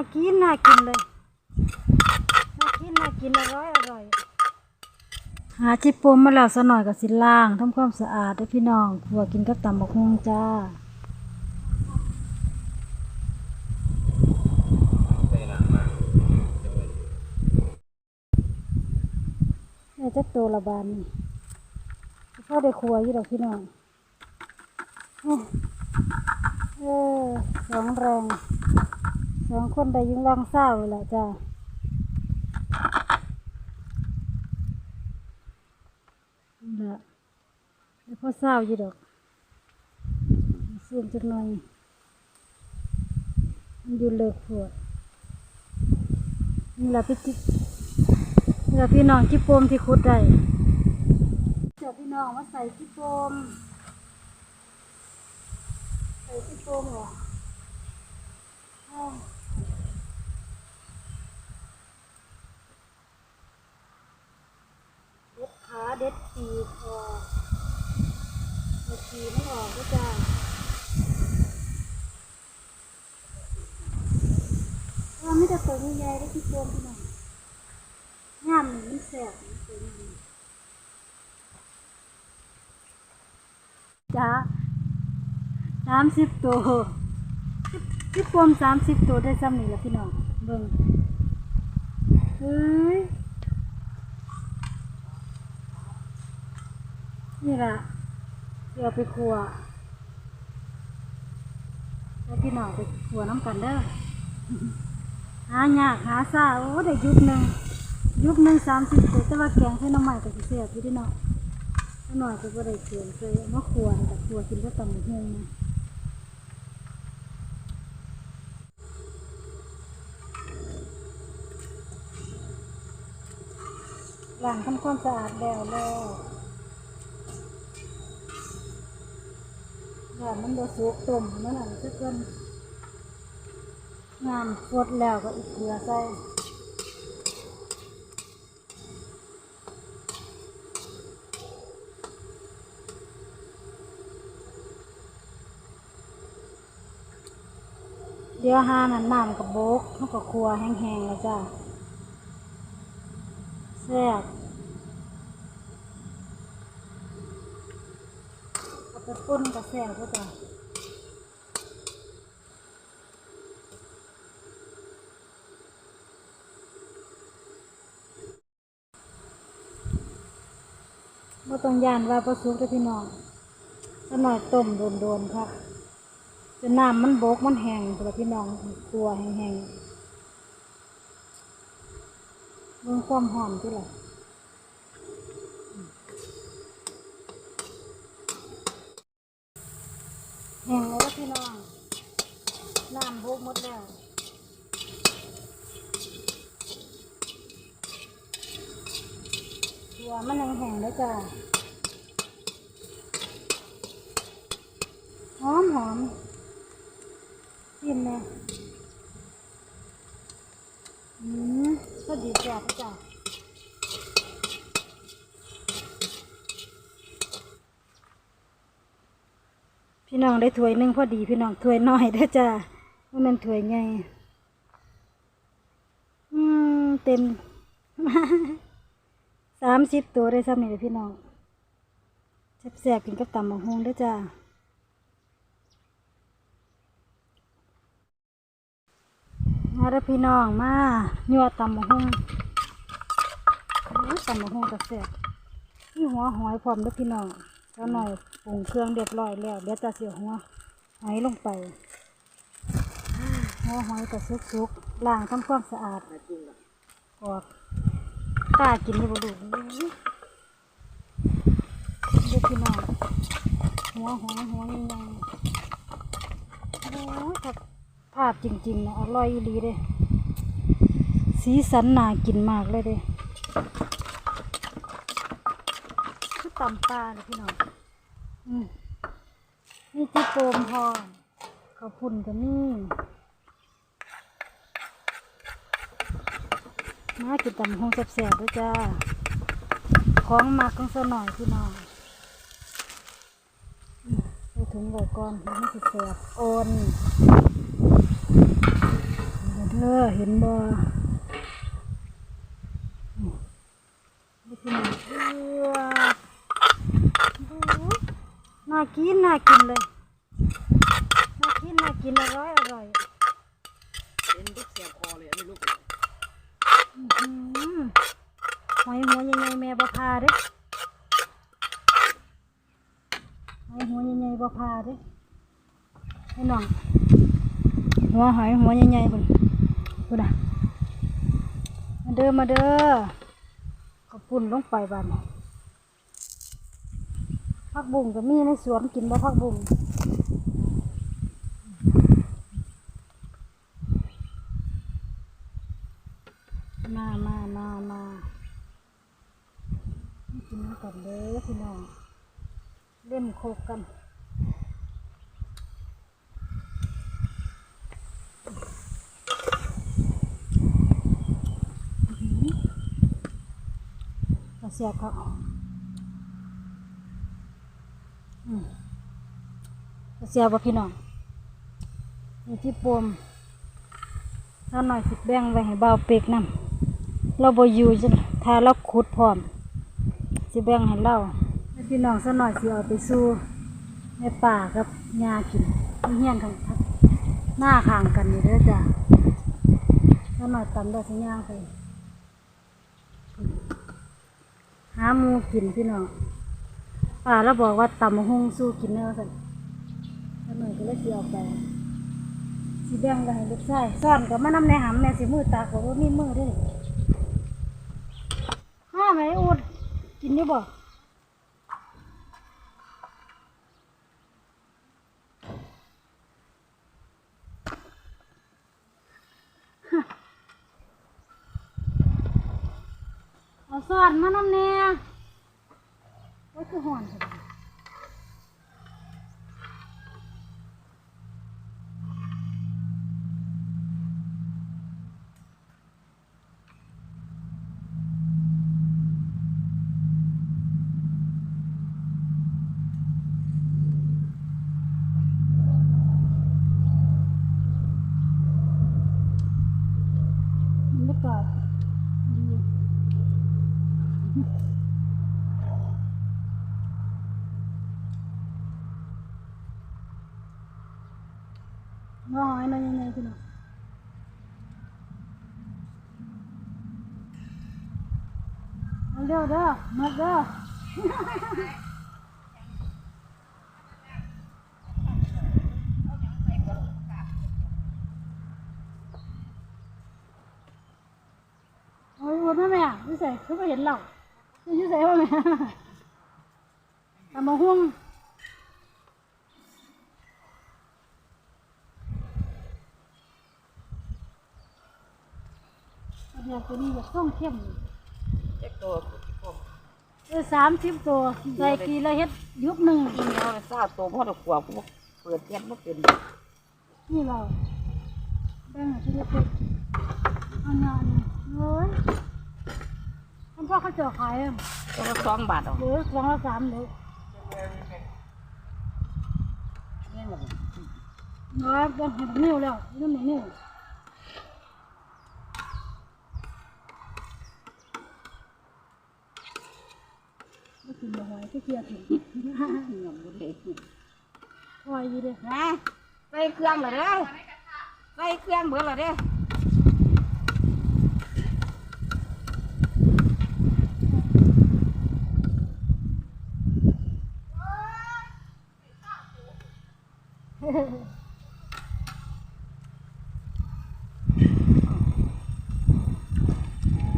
ากินน่ากินเลย น่ากินน่ากินอร่อยอร่อย หาจิปมมาแล้วสหน่อยกับสิล่างทำความสะอาดด้วยพี่น้องผัวกินกับตำบักฮุงจ้าใส่หลังมาเดี๋ยวไปนี่จักโตละบานนี่พ่อได้ครัวอยู่ดอกพี่น้องเอ้ยเออสองแรง สองคนได้ยิ่งร่างเศร้าแหละจ้านี่ละแล้วพ่อเศร้าอยู่ดอกเสื่อมจักหน่อยมันอยู่เลิกปวดนี่แหละพี่จินี่ละพี่น้องจิโปมที่คุดได้เจ้าพี่น้องมาใส่จิโปมใส่จิโปมเหรออ้าว เด็ดขาเด็ดปีกออกเด็ดปีไม่ออกก็จ้าว่าไม่ได้ตัวใหญ่ๆได้ที่โจมพี่น้องงามนี่มันแสบมันสวยงามจ้าสามสิบตัวที่โจมสามสิบตัวได้ซ้ำนี่แหละพี่น้องเบิ่งเฮ้ย นี่แหละเดี๋ยวไปครัวแล้วพี่น้องไปครัวน้ำกันเด้อหายากหาซาโอ้ได้ยุบหนึ่งยุบหนึ่งสามสิบตัวแต่ว่าแกงใช้น้ำใหม่กับเสียบอยู่ที่เนาะถ้าหน่อยก็บ่ได้เกลือเลยมะขวดแต่ขวกินก็ตำบักเฮงนะล้างทำความสะอาดแล้วแล้ว อย่ามันโดสุกต้มมันอะจะเกินงานฟดแล้วก็อีกเกลือใส่เดี๋ยวหานั่นน้ำกับโบกเขาก็ครัวแห้งๆแล้วจ้าแซ่บ เอาไปป่นกับแซ่บก็จ้าบ่ต้องย่านว่าบ่สุกเด้อพี่น้องถ้าหน่อยต้มโดนๆค่ะจนน้ำมันโบกมันแห้งพุ่นล่ะพี่น้องกลัวแห้งๆเบิ่งความหอมที่ล่ะ แห้งแล้วพี่น้อง น้ำบุกหมดแล้วตัวมันยังแห้งแล้วจ้ะหอมหอมกินเลยอืมก็ดีจ้ะพี่จ้ะพี่ น้องได้ถ้วยหนึ่งพอดีพี่น้องถ้วยน้อยได้จ้ะว่ามันถ้วยใหญ่อืมเต็มสามสิบตัวได้ซ้ำนี่เลยพี่น้องแซ่บๆกินกับตำบักฮวงด้จ้ามาเด้พี่น้องมายัวตำบักฮวงตำบักฮวงก็แซ่บนี่หัวหอยพร้อมเด้อพี่น้องเจ้าหน่อย ปรุงเครื่องเรียบร้อยแล้วเดี๋ยวจะเสียหัวหอยลงไปหัวหอยก็สุกๆล้างทำความสะอาดออกกล้ากินนี่บ่ลูกนี่เด็กพี่น้องหัวหัวหัวยังไงโอ้ยถ้าภาพจริงๆนะอร่อยอีหลีเลยสีสันน่ากินมากเลยเด้คือตำปลาเลยพี่น้อง นี่จิโปมพอข้าวพุ่นก็นี่มากินตำหงแซ่บๆด้วยจ้า ของมักของสหน่อยพี่น้องไปถึงไว้ก่อนเดี๋ยวมันสิแซ่บโอนเดี๋ยวดูเออเห็นบ่นี่คือมันเอือ น่ากินน่ากินเลยน่ากินน่ากินอร่อยอร่อยเป็นลูกเสียบคอเลยอันนี้ลูกอื้อหือหอยหัวใหญ่ๆแม่บ่พาเด้หอยหัวใหญ่ๆบ่พาเด้ให้น้องหัวหอยหัวใหญ่ๆพุ่นพุ่นน่ะมาเด้อมาเด้อขอบปุ่นลงไปบ้าน ผักบุ้งก็มีในสวนกินบ่ผักบุ้งมามามามามากินน้ำกันเด้อพี่น้องเล่มโคกกันกระเสียบเขาอืมกระ เสียบ่พี่น้องนี่ที่ปมถ้าหน่อยสิแบ่งไว้ให้เบาเปกนำเราบ่อยู่จ้ะถ้าเราขุดพร้อมสิแบ่งให้เราพี่น้องสักหน่อยสิเอาไปสู้ในป่ากับยากินที่เฮียนทางทักหน้าข้างกันนี่เด้อจ้ะสักหน่อยตำได้สัญญางไปหาหมูกินพี่น้องป่าแล้วบอกว่าตำบักหงสู้กินเนื้อสัน แล้วหน่อยก็เลยเสิเอาไปสิแบ่งกันให้ลูกชายซ่อนกับมานำในหำแม่สิมือตากบอกว่ามีมือด้วยห้าไหมอุดกินได้บ่เอาซ่อนมานำแน่ไว่าคือห่อนจั งบรรยากาศดีน้อยน้อยยังไงพี่น้องเอาเร็วเด้อมาเด้อ โอ้ยวนมาแม่ยี่ ใส่คือไปเห็นเรายี่ใส่ว่าแม่ตำมะฮุ่งอันเดียวตัวนี้อยากส่งเข้มเจ็กตัวพวกเออสามสิบตัวใส่กีละเฮ็ดยุบหนึ่งกินแล้วเลยซาตัวพ่อตะขวบกูเปิดเทียนมาเป็นนี่เราแบ่งให้ที่เล็กๆเอาเนาะนี่โอ้ย ท่านพ่อเขาเจาะขายอะตัวละสองบาทเอาเหลือสองละสามเลยเนี่ยมันน้อยเป็นเห็ดนิ้วแล้วนี่มันนิ้วไม่กินบ่หอยก็เกลียดถึงเงินบุญเลยหอยอยู่เด้นะใส่เครื่องเลยเด้อใส่เครื่องเบิดเลยเด้อ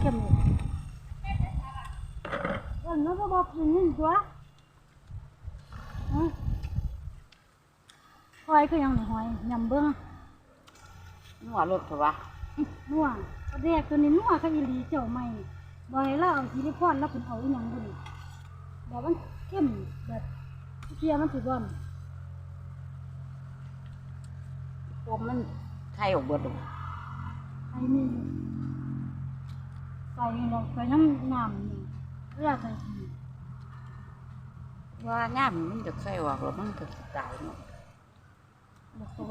เข้มเลยอันนั้นก็บ อกกินนี่ตัวฮะหอยก็ยังหอยยำเบิ้งนัวรถเถอะวะนัวประเด็กตัวนี้นัวก็อีหลีเจ้าใหม่บ่ให้เราเอาซิลิคอนแล้วคุณเอาอีหยังบุญแบบมันเข้มแบบเทียมันสิบ่อนพวกมันไข่ออกเบิดเลยไอ้นี่ใส่ลงไปน้ำน้ำนี่เวลาใส่ที ว่าย่ามมันจะไข่ออกแล้วมันจะตายเนาะ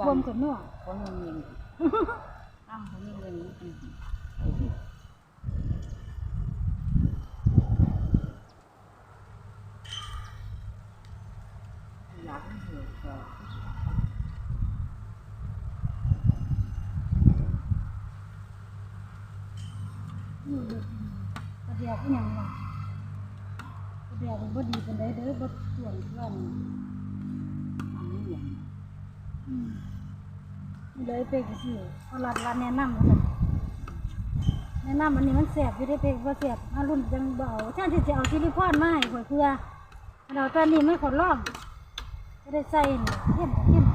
รวมกันเนาะคนมันยิงตั้งเขามีเงินอืม อยากให้เห็นก็ นี่เด็กกระเดียกอีหยังวะกระเดียกมัน บ่ดีปานใดเด้อบ่ส่วนเพื่อนอันนี้อย่างอืมเลยเป็กสิเอาลัดลัดแนะนำกันแนะนำอันนี้มันแสบอยู่ได้เป็กบ่แสบมารุ่นจังเบเอาแทนที่จะเอาซิลิคอนมาให้ข่อยเพื่อเราตอนนี้ไม่ขอลองก็ได้ใส่นี่เข้มเข้ม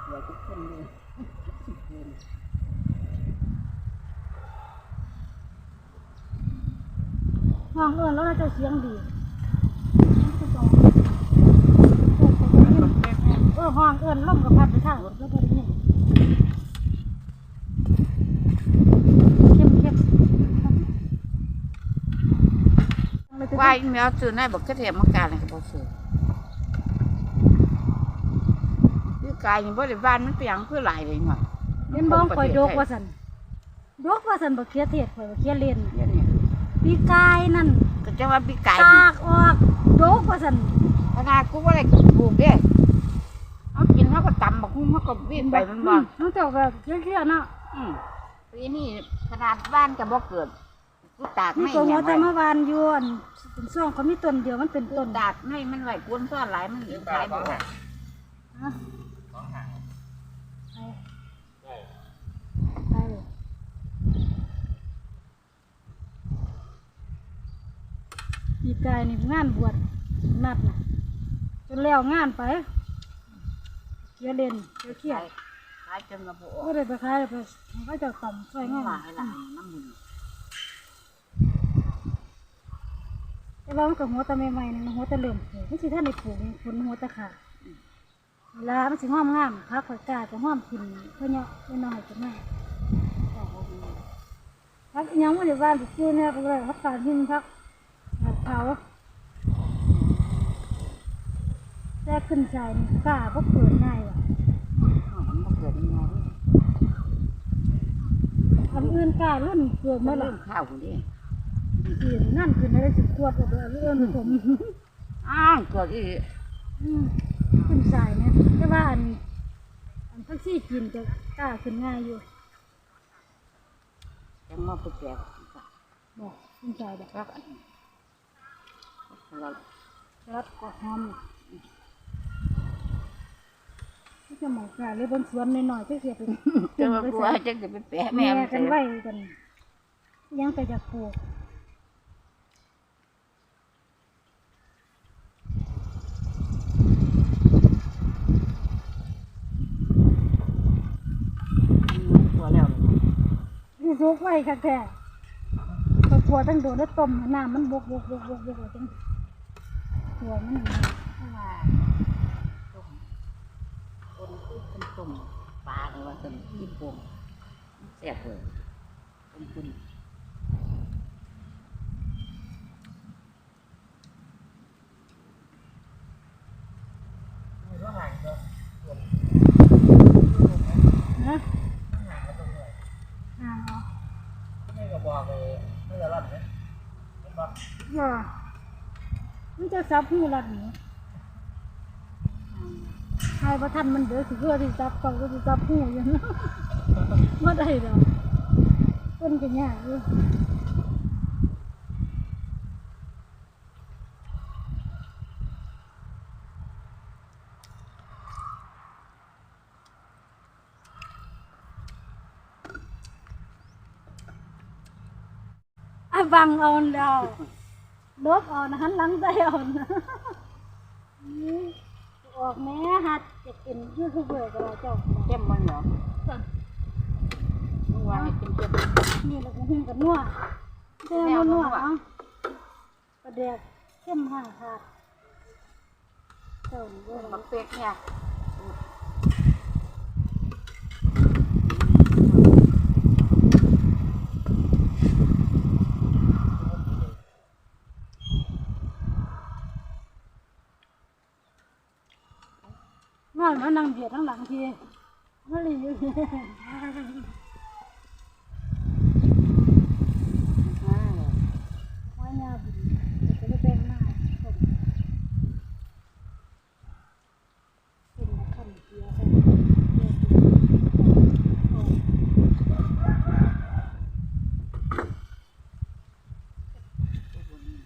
เสือทุกคนเลย ห้องเอิ้นแล้วเราจะเสียงดีเออห้องเอิ้นล่มกับพัดไปทางรถแล้วก็ได้ยินเข้มเข้มว่าอีเมลซื้อในบักกระเทียมมังการอะไรก็บ่ซื้อคือกายยังบ่ได้บ้านมันเปียงคือหลายเลยเนาะเล่นบ้องข่อยดกว่าสันดกว่าสันบักเคียเทศข่อยบักเคียเล่นปีกายนั่น จะว่าพี่ไก่ตากออกโดกว่าสันขนาดกูบ่ได้ปลูกเด้เอากินเขาก็ตำบักหุ่งเขาก็วิ่งไปมันบ่น้องเจ้าแบบเคียๆเนาะอืมปีนี้ขนาดบ้านก็บ่เกิดกูตากนี่ไม่ก็หหัยัวงแต่ไว้เมื่อวานอยวนเป็นช่วงเขามีต้นเดียวมันเป็นกูต้นตากไม่มันไหวกวนซ้อนหลายมันนี่ปขาลายสบ่ อง ได้ หาง ฮะ สองหาง ไป ใช่ ไป ปีกายนี่งานบวชนัดน่ะจนแล้วงานไปเคียเล่นเคียเคียขายขายจนมาบ่ออกก็ได้ไปขายไปเขาจะต่ำช่วยไม่งานหลายหลายน้ำมันแต่ว่ามันก็หัวแตะใหม่ๆนี่มันหัวแตะเหลื่อมผูกไม่ใช่ท่านในผูกนี่ผลหัวแตะขาดเวลามันสิห้อมงามพักข่อยกาจะห้อมกินเพื่อเนาะเพื่อน้อยจะแม่พักอิหยังว่าเดี๋ยวบ้านสิซื้อเนี่ยก็เลยพักการหินพักหาด เขาแต่ขึ้นใจนี่กล้าก็เปิดง่ายว่ะมันบ่เกิดยังไงอันอื่นกล้ารุ่นเกิดมัมานหรเริ่อมข้าวดิกินนั่นคือในสิบขวดก็เอื่นผมอ้าวเกิดอีกอืมขึ้นสายเนี่ยแต่ว่าอันอันแท็กซี่กินจะกล้าขึ้นง่ายอยู่จังมาไปแจกบอกขึ้นสายบอกครับอัน เรารัดก็หอมที่จะหมอกกาเลยบนสวนหน่อยๆที่เสียไปจะมาปัวจังจะไปแปะแม่แม่มันกันไว้กัน ยังแต่จะปลูกปัวแล้วที่ซุกไว้ค่ะแท้พอปัวตั้งโดนแล้วต้มให้น้ำมันบกบกบกบกบกจัง หัวมันว่าต้มคนคือเป็นต้มปลาเลยว่าต้มที่ป่งแซ่บเลยต้มคุณมีสองหางก็นะหางก็ตรงนี้อ่าเอไม่ก็บอกเลยไม่จะรอดไหมไม่บอกว่ มันจะซับหูรัดหนูใครประทันมันเดือดสิเพื่อที่จับเขาก็จะจับหูอย่างนั้นไม่ได้หรอกต้นกันยากอยู่อะบังเอาแล้ว ลบเอานะหันหลังใจเอานะนี่ออกแม่ฮัดจะเป็นยูทูบเบอร์ก็แล้วเจ้าเข้มมันเหรอมึงว่าให้เข้มเข้มนี่เราก็หุ้มกับนัวเจ้านัวนัวเอาประเดี๋ยวเข้มห่างขาดเจ้าเว้ยบักเป็กเนี่ย นอนมานั่งเบียดทั้งหลังที มาหลีอยู่ มาเลย ไว้ยาบุญจะได้เป็นหน้าต้มเป็นมะขามเปียกใส่เกลือโอ้ ตัวบนนี่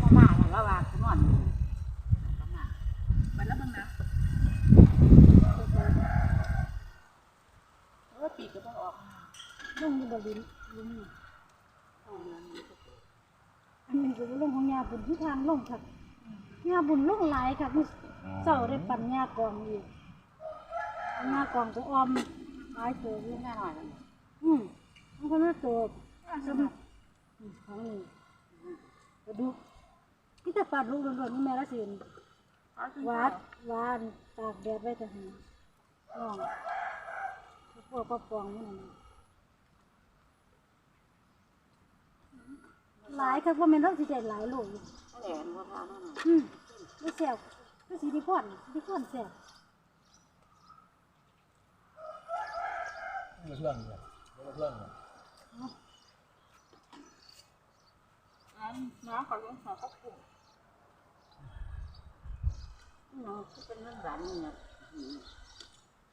พ่อมาแล้วว่าคือนอนอยู่ก็มา ไปแล้วมึงนะเออปีกก็ต้องออก ลงอยู่บ่ลิ้นลิ้นนี่ เอาเงินนี่ก็ อันนี้ก็บ่ลงของยา บุญที่ทางลงค่ะยาบุญลงหลายค่ะมีเจ้าได้ปัญญากองอีกยากองก็ออมหลายตัวอยู่แน่หน่อยแล้วอืมมันก็น่าตัวสมอืมของนี่กระดูกที่จะปาดลูกล้วนๆนี่แม่ละสินวาดวานตากแดดไว้แต่หันน้องพวกปะปองนี่นะ หลายครับว่าแม่นเราสิได้หลายโลอยู่ก็แหลนว่าพานั่นน่ะอืมไม่แซ่บก็สิริพรสิริพรแซ่บมีเพื่อนอยู่มีเพื่อนอยู่น้ำขอลงขอข้าวกุ้งเนาะก็เป็นเรื่องร้านนี่เนี่ยอืมก็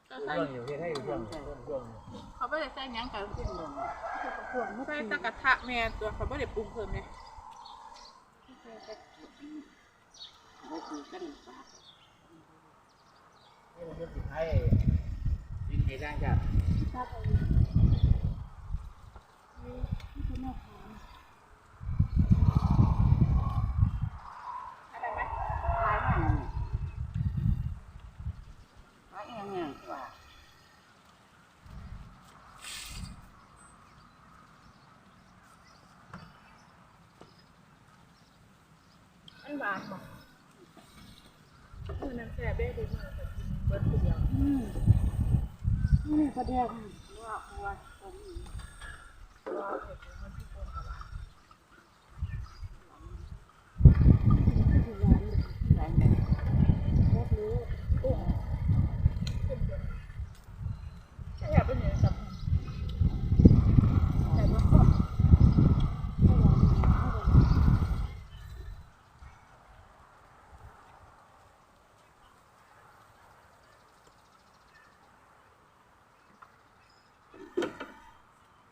เพื่อนอยู่ที่ให้อยู่เพื่อนอยู่เพื่อนเพื่อนอยู่เขาไม่ได้ใส่หยังกันขึ้นลงอะก็ประกวดไม่ใส่ตะกะทะแม่ตัวเขาไม่ได้ปรุงเพิ่มเลยก็คือกันปากให้เพื่อนติดให้ยินดีแรงจัดตัดเอานี่คือแม่ขายอะไรไหมลายมันนี่ลายเองเนี่ยที่ว่าอันหวานบอกคือน้ำแซ่บเบ้ดูมือแต่กินเบิร์ดเดียวอืมนี่ประเดี๋ยวว่าว่าผมรอเผ็ดมันที่คนกับว่าคือหวานหลายเนี่ย รสรู้ กุ้งขึ้นเยอะแซ่บเป็นอย่างกับแต่ว่าก็ ไม่หวานไม่หวาน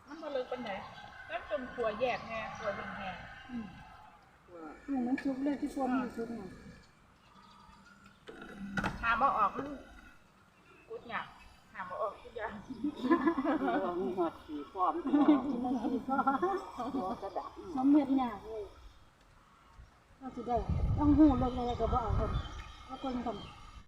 มันมา เลยเป็นไหนน้ำจมขัวแยกแน่ขัวดิงแน่อืมว่าอืมมันชุบเลยที่พวกมันชุบน่ะหาบ่ออกมันกุดหยักหาบ่ออกทุกอย่างเรามีหอดสีฟอมกินมันกินก็ตัวกระดับน้ำเม็ดหยาเลยเราสิได้ต้องหูเลิกเลยก็บ่เอาคนแล้วคนทำ